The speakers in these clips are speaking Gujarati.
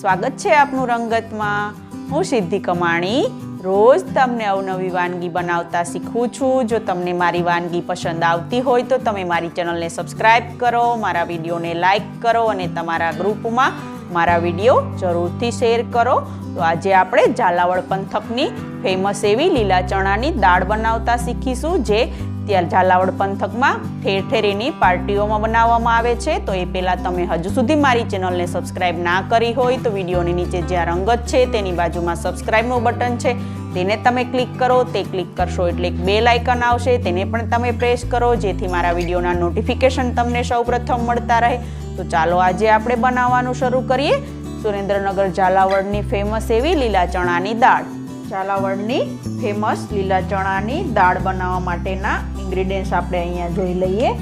સ્વાગત છે આપનું રંગતમાં. હું સિદ્ધિ કમાણી. રોજ તમને અવનવી વાનગી બનાવતા શીખું છું. જો તમને મારી વાનગી પસંદ આવતી હોય તો તમે મારી ચેનલને સબસ્ક્રાઈબ કરો, મારા વિડીયોને લાઈક કરો અને તમારા ગ્રુપમાં મારા વીડિયો જરૂરથી શેર કરો. તો આજે આપણે ઝાલાવાડ પંથકની ફેમસ એવી લીલા ચણાની દાળ બનાવતા શીખીશું, જે ત્યાં ઝાલાવાડ પંથકમાં ઠેર ઠેર એની પાર્ટીઓમાં બનાવવામાં આવે છે. તો એ પહેલાં તમે હજુ સુધી મારી ચેનલને સબસ્ક્રાઈબ ના કરી હોય તો વિડીયોની નીચે જ્યાં રંગત છે તેની બાજુમાં સબસ્ક્રાઈબનું બટન છે. તેને તમે ક્લિક કરો, તે ક્લિક કરશો એટલે એક બેલ આઇકન આવશે. તેને પણ તમે પ્રેસ કરો, જેથી મારા વિડીયોના નોટિફિકેશન તમને સૌપ્રથમ મળતા રહે. તો ચાલો આજે આપણે બનાવવાનું શરૂ કરીએ. સુરેન્દ્રનગર ઝાલાવાડની ફેમસ એવી લીલા ચણાની દાળ. ઝાલાવાડની ફેમસ લીલા ચણાની દાળ બનાવવા માટેના ઇન્ગ્રીડિયન્ટ્સ આપણે અહીંયા જોઈ લઈએ.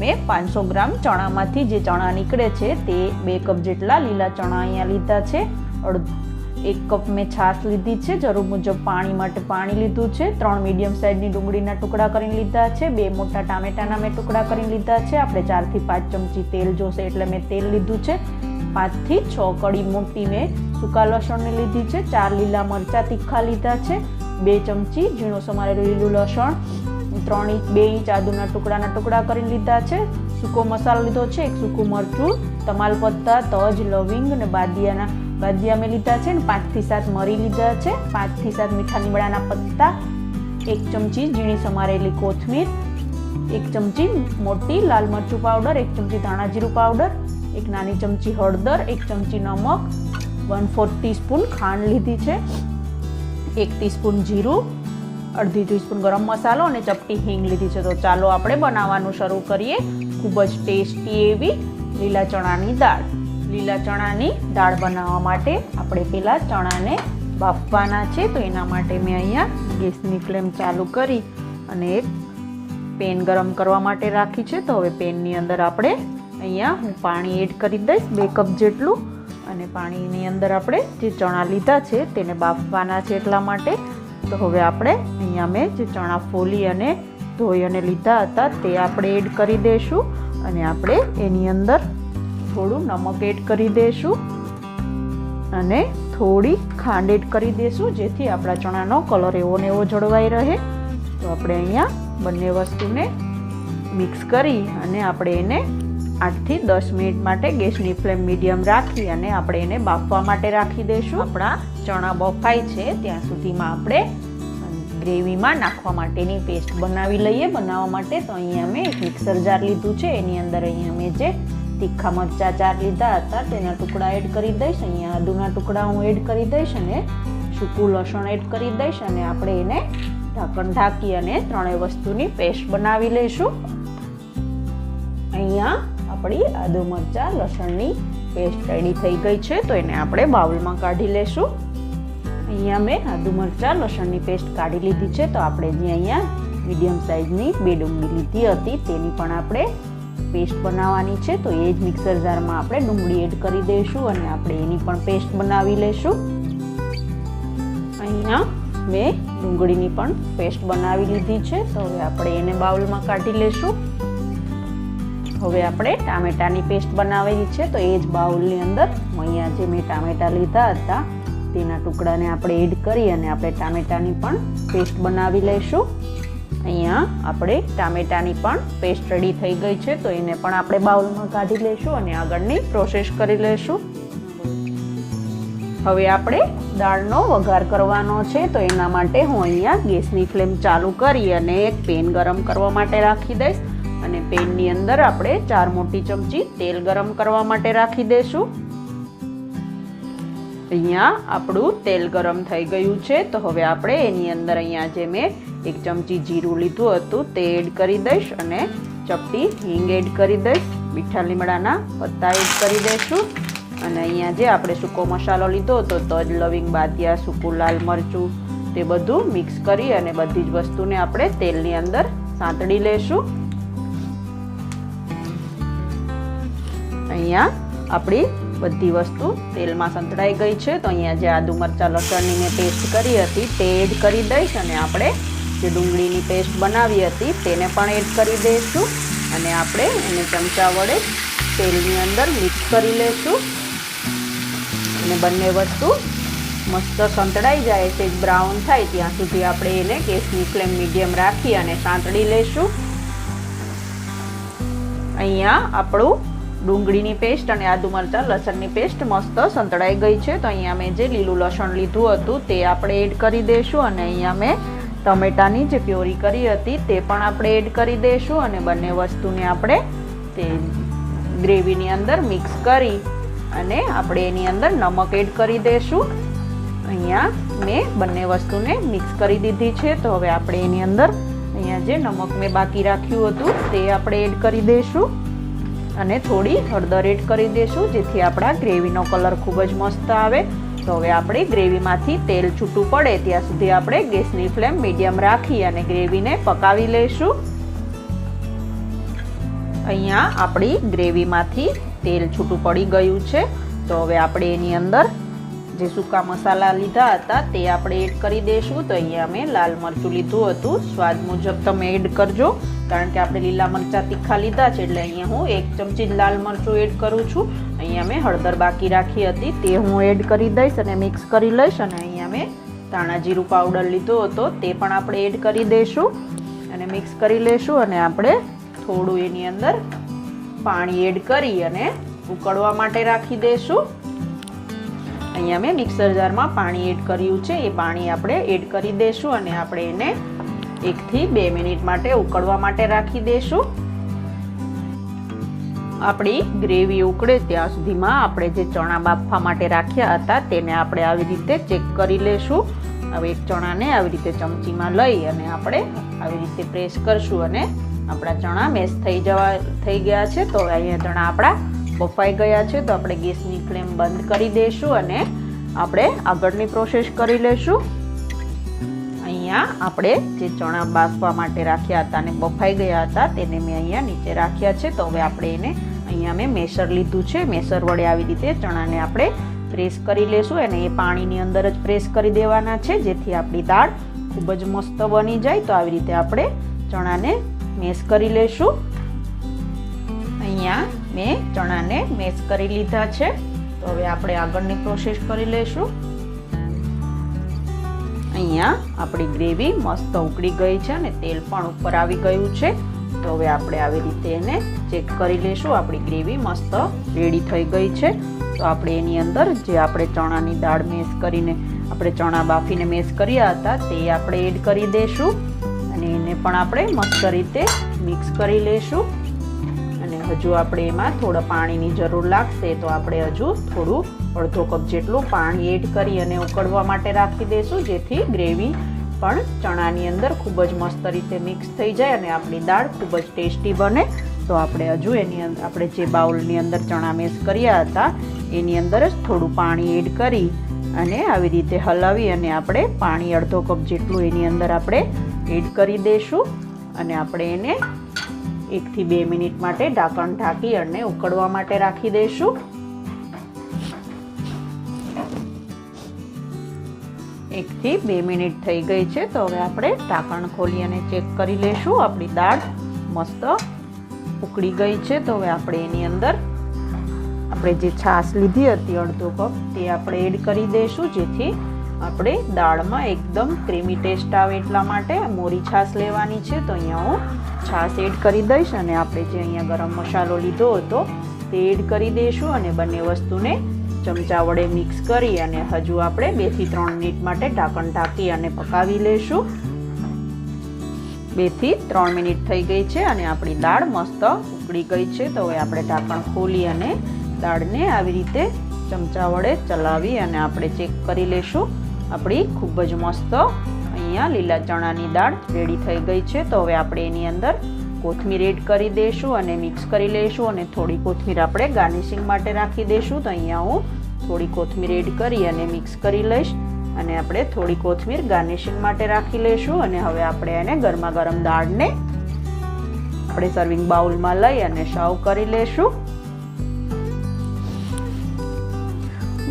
મેં પાંચસો ગ્રામ ચણામાંથી જે ચણા નીકળે છે તે બે કપ જેટલા લીલા ચણા અહીંયા લીધા છે. એક કપ મેં છાશ લીધી છે. જરૂર મુજબ પાણી માટે પાણી લીધું છે. ત્રણ મીડિયમ સાઇઝની ડુંગળીના ટુકડા કરીને લીધા છે. બે મોટા ટામેટાના મેં ટુકડા કરીને લીધા છે. આપણે ચારથી પાંચ ચમચી તેલ જોશે એટલે મેં તેલ લીધું છે. પાંચથી છ કડી મોટી મેં સૂકા લસણને લીધી છે. ચાર લીલા મરચાં તીખા લીધા છે. બે ચમચી ઝીણો સમારેલું લીલું લસણ. ત્રણ ઇંચ, બે ઇંચ આદુના ટુકડાના ટુકડા કરીને લીધા છે. સૂકો મસાલો લીધો છે, એક સૂકું મરચું તમાલપત્તા તજ, લવિંગ અને બાદિયાના, બાદિયા મેં લીધા છે ને પાંચથી સાત મરી લીધા છે. પાંચથી સાત મીઠા લીમડાના પત્તા, એક ચમચી ઝીણી સમારેલી કોથમીર, એક ચમચી મોટી લાલ મરચું પાવડર, એક ચમચી ધાણા જીરું પાવડર, એક નાની ચમચી હળદર, એક ચમચી નમક, વન ફોર્થ ટીસ્પૂન ખાંડ લીધી છે, એક ટીસ્પૂન જીરું અડધી ટીસ્પૂન ગરમ મસાલો અને ચપટી હિંગ લીધી છે. તો ચાલો આપણે બનાવવાનું શરૂ કરીએ. ખૂબ જ ટેસ્ટી એવી લીલા ચણાની દાળ. લીલા ચણાની દાળ બનાવવા માટે આપણે પહેલાં ચણાને બાફવાના છે. તો એના માટે મેં અહીંયા ગેસની ફ્લેમ ચાલુ કરી અને એક પેન ગરમ કરવા માટે રાખી છે. તો હવે પેનની અંદર આપણે અહીંયા હું પાણી એડ કરી દઈશ બે કપ જેટલું. અને પાણીની અંદર આપણે જે ચણા લીધા છે તેને બાફવાના છે એટલા માટે. તો હવે આપણે અહીંયા મેં જે ચણા ફોલી અને ધોઈ અને લીધા હતા તે આપણે એડ કરી દઈશું અને આપણે એની અંદર થોડું નમક એડ કરી દઈશું અને થોડી ખાંડ એડ કરી દઈશું જેથી આપણા ચણાનો કલર એવો ને એવો જળવાઈ રહે. તો આપણે અહીંયા બંને વસ્તુને મિક્સ કરી અને આપણે એને આઠથી દસ મિનિટ માટે ગેસની ફ્લેમ મીડિયમ રાખી અને આપણે એને બાફવા માટે રાખી દઈશું આપણા ચણા બફાય છે, ત્યાં સુધીમાં આપણે ગ્રેવીમાં નાખવા માટેની પેસ્ટ બનાવી લઈએ. બનાવવા માટે તો અહીંયા મેં એક મિક્સર જાર લીધું છે. એની અંદર અહીંયા મેં જે તીખા મરચાં ચાર લીધા હતા, તેના ટુકડા એડ કરી દઈશ. અહીંયા આદુના ટુકડા હું એડ કરી દઈશ અને સૂકું લસણ એડ કરી દઈશ અને આપણે એને ઢાંકણ ઢાંકી અને ત્રણેય વસ્તુની પેસ્ટ બનાવી લઈશું. અહીંયા આપણી આદુ મરચાં લસણની પેસ્ટ રેડી થઈ ગઈ છે. તો એને આપણે બાઉલમાં કાઢી લેશું અહીંયા મેં આદુ મરચાં, લસણની પેસ્ટ કાઢી લીધી છે. તો આપણે જે અહીંયા મીડિયમ સાઇઝની બે ડુંગળી લીધી હતી, તેની પણ આપણે પેસ્ટ બનાવવાની છે. તો એ જ મિક્સર જારમાં આપણે ડુંગળી એડ કરી દઈશું અને આપણે એની પણ પેસ્ટ બનાવી લઈશું અહીંયા મેં ડુંગળીની પણ પેસ્ટ બનાવી લીધી છે. તો હવે આપણે એને બાઉલમાં કાઢી લઈશું હવે આપણે ટામેટાની પેસ્ટ બનાવેલી છે. તો એ જ બાઉલની અંદર અહીંયા જે મેં ટામેટા લીધા હતા તેના ટુકડાને આપણે એડ કરી અને આપણે ટામેટાની પણ પેસ્ટ બનાવી લઈશું. અહીંયા આપણે ટામેટાની પણ પેસ્ટ રેડી થઈ ગઈ છે, તો એને પણ આપણે બાઉલમાં કાઢી લઈશું અને આગળની પ્રોસેસ કરી લઈશું. હવે આપણે દાળનો વઘાર કરવાનો છે, તો એના માટે હું અહીંયા ગેસની ફ્લેમ ચાલુ કરી અને એક પેન ગરમ કરવા માટે રાખી દઈશ. અને પેનની અંદર આપણે ચાર મોટી ચમચી તેલ ગરમ કરવા માટે રાખી દઈશું. અહીંયા આપણું તેલ ગરમ થઈ ગયું છે. તો હવે આપણે એની અંદર અહીંયા જે મેં એક ચમચી જીરું લીધું હતું તે એડ કરી દઈશ અને ચપટી હિંગ એડ કરી દઈશ. મીઠા લીમડાના પત્તા એડ કરી દઈશું. અને અહીંયા જે આપણે સૂકો મસાલો લીધો હતો, તજ, લવિંગ, બાદિયા, સૂકું લાલ મરચું, તે બધું મિક્સ કરી અને બધી જ વસ્તુને આપણે તેલની અંદર સાંતળી લઈશું અહીંયા આપણી બધી વસ્તુ તેલમાં સંતળાઈ ગઈ છે. તો અહીંયા જે આદુ મરચાં, લસણની મેં પેસ્ટ કરી હતી, તે એડ કરી દઈશ અને આપણે જે ડુંગળીની પેસ્ટ બનાવી હતી, તેને પણ એડ કરી દઈશું. અને આપણે એને ચમચા વડે તેલની અંદર મિક્સ કરી લઈશું અને બંને વસ્તુ મસ્ત સંતળાઈ જાય છે બ્રાઉન થાય ત્યાં સુધી આપણે એને ગેસની ફ્લેમ મીડિયમ રાખી અને સાંતળી લઈશું અહીંયા આપણું ડુંગળીની પેસ્ટ અને આદુ મરચાં, લસણની પેસ્ટ મસ્ત સંતળાઈ ગઈ છે. તો અહીંયા મેં જે લીલું લસણ લીધું હતું તે આપણે એડ કરી દઈશું અને અહીંયા મેં ટમેટાની જે પ્યોરી કરી હતી તે પણ આપણે એડ કરી દઈશું અને બંને વસ્તુને આપણે તે ગ્રેવીની અંદર મિક્સ કરી અને આપણે એની અંદર નમક એડ કરી દઈશું અહીંયા મેં બંને વસ્તુને મિક્સ કરી દીધી છે. તો હવે આપણે એની અંદર અહીંયા જે નમક મેં બાકી રાખ્યું હતું તે આપણે એડ કરી દઈશું અને થોડી હળદર એડ કરી દઈશું જેથી આપણા ગ્રેવીનો કલર ખૂબ જ મસ્ત આવે. તો હવે આપણે ગ્રેવીમાંથી તેલ છૂટું પડે ત્યાં સુધી આપણે ગેસની ફ્લેમ મીડિયમ રાખી અને ગ્રેવીને પકાવી લઈશું અહીંયા આપણી ગ્રેવીમાંથી તેલ છૂટું પડી ગયું છે. તો હવે આપણે એની અંદર જે સૂકા મસાલા લીધા હતા તે આપણે એડ કરી દઈશું તો અહીંયા મેં લાલ મરચું લીધું હતું. સ્વાદ મુજબ તમે એડ કરજો. કારણ કે આપણે લીલા મરચાં તીખા લીધા છે, એટલે અહીંયા હું એક ચમચી લાલ મરચું એડ કરું છું. અહીંયા મેં હળદર બાકી રાખી હતી, તે હું એડ કરી દઈશ અને મિક્સ કરી લઈશ અને અહીંયા મેં ધાણા જીરું પાવડર લીધો હતો, તે પણ આપણે એડ કરી દઈશું અને મિક્સ કરી લઈશું અને આપણે થોડું એની અંદર પાણી એડ કરી અને ઉકળવા માટે રાખી દઈશું. અહીંયા મેં મિક્સર જારમાં પાણી એડ કર્યું છે, એ પાણી આપણે એડ કરી દઈશું અને આપણે એને એકથી બે મિનિટ માટે ઉકળવા માટે રાખી દઈશું આપણી ગ્રેવી ઉકળે ત્યાં સુધીમાં આપણે જે ચણા બાફવા માટે રાખ્યા હતા તેને આપણે આવી રીતે ચેક કરી લઈશું હવે એક ચણાને આવી રીતે ચમચીમાં લઈ અને આપણે આવી રીતે પ્રેસ કરશું અને આપણા ચણા મેશ થઈ જવા, થઈ ગયા છે. તો અહીંયા ચણા આપણા બફાઈ ગયા છે. તો આપણે ગેસની ફ્લેમ બંધ કરી દઈશું અને આપણે આગળની પ્રોસેસ કરી લઈશું અહીંયા આપણે જે ચણા બાફવા માટે રાખ્યા હતા અને બફાઈ ગયા હતા, તેને મેં અહીંયા નીચે રાખ્યા છે. તો હવે આપણે એને અહીંયા મેં મેસર લીધું છે. મેસર વડે આવી રીતે ચણાને આપણે પ્રેસ કરી લેશું અને એ પાણીની અંદર જ પ્રેસ કરી દેવાના છે, જેથી આપણી દાળ ખૂબ જ મસ્ત બની જાય. તો આવી રીતે આપણે ચણાને મેશ કરી લેશું. અહીંયા મેં ચણાને મેશ કરી લીધા છે. તો હવે આપણે આગળની પ્રોસેસ કરી લઈશું અહીંયા આપણી ગ્રેવી મસ્ત ઉકળી ગઈ છે અને તેલ પણ ઉપર આવી ગયું છે. તો હવે આપણે આવી રીતે એને ચેક કરી લઈશું. આપણી ગ્રેવી મસ્ત રેડી થઈ ગઈ છે. તો આપણે એની અંદર જે આપણે ચણાની દાળ મેશ કરીને આપણે ચણા બાફીને મેશ કર્યા હતા તે આપણે એડ કરી દઈશું અને એને પણ આપણે મસ્ત રીતે મિક્સ કરી લઈશું. અને હજુ આપણે એમાં થોડા પાણીની જરૂર લાગશે તો આપણે હજુ થોડું અડધો કપ જેટલું પાણી એડ કરી અને ઉકળવા માટે રાખી દઈશું, જેથી ગ્રેવી પણ ચણાની અંદર ખૂબ જ મસ્ત રીતે મિક્સ થઈ જાય અને આપણી દાળ ખૂબ જ ટેસ્ટી બને. તો આપણે હજુ એની અંદર આપણે જે બાઉલની અંદર ચણા મેસ કર્યા હતા, એની અંદર જ થોડું પાણી એડ કરી અને આવી રીતે હલાવી અને આપણે પાણી અડધો કપ જેટલું એની અંદર આપણે એડ કરી દઈશું. અને આપણે એને એકથી બે મિનિટ માટે ઢાંકણ ઢાંકી અને ઉકળવા માટે રાખી દઈશું. એકથી બે મિનિટ થઈ ગઈ છે. તો હવે આપણે ઢાંકણ ખોલી અને ચેક કરી લઈશું. આપણી દાળ મસ્ત ઉકળી ગઈ છે. તો હવે આપણે એની અંદર આપણે જે છાશ લીધી હતી અડધો કપ, તે આપણે એડ કરી દઈશું, જેથી આપણે દાળમાં એકદમ ક્રીમી ટેસ્ટ આવે એટલા માટે. મોરી છાશ લેવાની છે. તો અહીંયા હું છાશ એડ કરી દઈશ અને આપણે જે અહીંયા ગરમ મસાલો લીધો હતો, તે એડ કરી દઈશું અને બંને વસ્તુને ચમચા વડે મિક્સ કરી અને હજુ આપણે બેથી ત્રણ મિનિટ માટે ઢાંકણ ઢાંકી અને પકાવી લઈશું બેથી ત્રણ મિનિટ થઈ ગઈ છે અને આપણી દાળ મસ્ત ઉકળી ગઈ છે. તો હવે આપણે ઢાંકણ ખોલી અને દાળને આવી રીતે ચમચા વડે ચલાવી અને આપણે ચેક કરી લઈશું આપણી ખૂબ જ મસ્ત અહીંયા લીલા ચણાની દાળ રેડી થઈ ગઈ છે. તો હવે આપણે એની અંદર કોથમીર એડ કરી દઈશું અને મિક્સ કરી લઈશું અને થોડી કોથમીર આપણે ગાર્નિશિંગ માટે રાખી દઈશું તો અહીંયા હું થોડી કોથમીર એડ કરી અને મિક્સ કરી લઈશ અને આપણે થોડી કોથમીર ગાર્નિશિંગ માટે રાખી લઈશું અને હવે આપણે એને ગરમા ગરમ દાળને આપણે સર્વિંગ બાઉલમાં લઈ અને સર્વ કરી લઈશું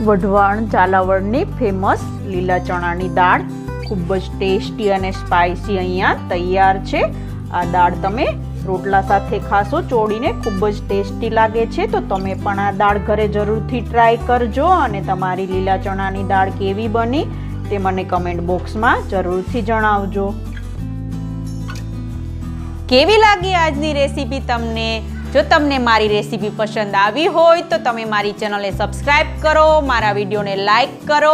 વઢવાણ ઝાલાવાડની ફેમસ લીલા ચણાની દાળ ખૂબ જ ટેસ્ટી અને સ્પાઇસી અહીંયા તૈયાર છે. આ દાળ તમે રોટલા સાથે ખાશો, ચોળીને ખૂબ જ ટેસ્ટી લાગે છે, તો તમે પણ આ દાળ ઘરે જરૂરથી ટ્રાય કરજો અને તમારી લીલા ચણાની દાળ કેવી બની તે મને કમેન્ટ બોક્સમાં જરૂરથી જણાવજો. કેવી લાગી આજની રેસીપી તમને? જો તમને મારી રેસીપી પસંદ આવી હોય તો તમે મારી ચેનલને સબસ્ક્રાઇબ કરો, મારા વિડીયોને લાઈક કરો